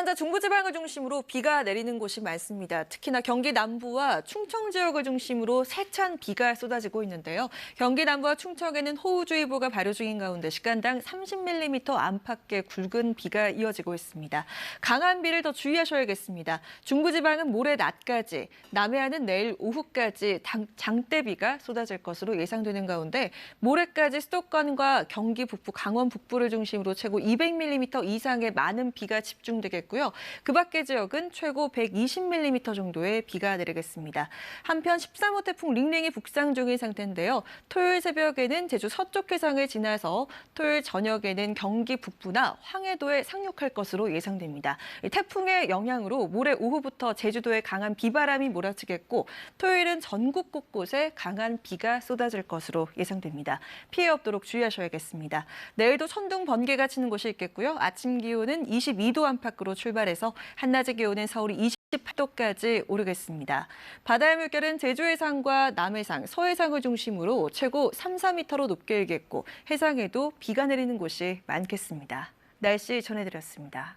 현재 중부지방을 중심으로 비가 내리는 곳이 많습니다. 특히나 경기 남부와 충청 지역을 중심으로 세찬 비가 쏟아지고 있는데요. 경기 남부와 충청에는 호우주의보가 발효 중인 가운데 시간당 30mm 안팎의 굵은 비가 이어지고 있습니다. 강한 비를 더 주의하셔야겠습니다. 중부지방은 모레 낮까지, 남해안은 내일 오후까지 당- 장대비가 쏟아질 것으로 예상되는 가운데 모레까지 수도권과 경기 북부, 강원 북부를 중심으로 최고 200mm 이상의 많은 비가 집중되겠고 요. 그 밖의 지역은 최고 120mm 정도의 비가 내리겠습니다. 한편 13호 태풍 링링이 북상 중인 상태인데요. 토요일 새벽에는 제주 서쪽 해상을 지나서 토요일 저녁에는 경기 북부나 황해도에 상륙할 것으로 예상됩니다. 이 태풍의 영향으로 모레 오후부터 제주도에 강한 비바람이 몰아치겠고 토요일은 전국 곳곳에 강한 비가 쏟아질 것으로 예상됩니다. 피해 없도록 주의하셔야겠습니다. 내일도 천둥 번개가 치는 곳이 있겠고요. 아침 기온은 22도 안팎으로 출발해서 한낮의 기온은 서울이 28도까지 오르겠습니다. 바다의 물결은 제주 해상과 남해상, 서해상을 중심으로 최고 3, 4m로 높게 일겠고 해상에도 비가 내리는 곳이 많겠습니다. 날씨 전해드렸습니다.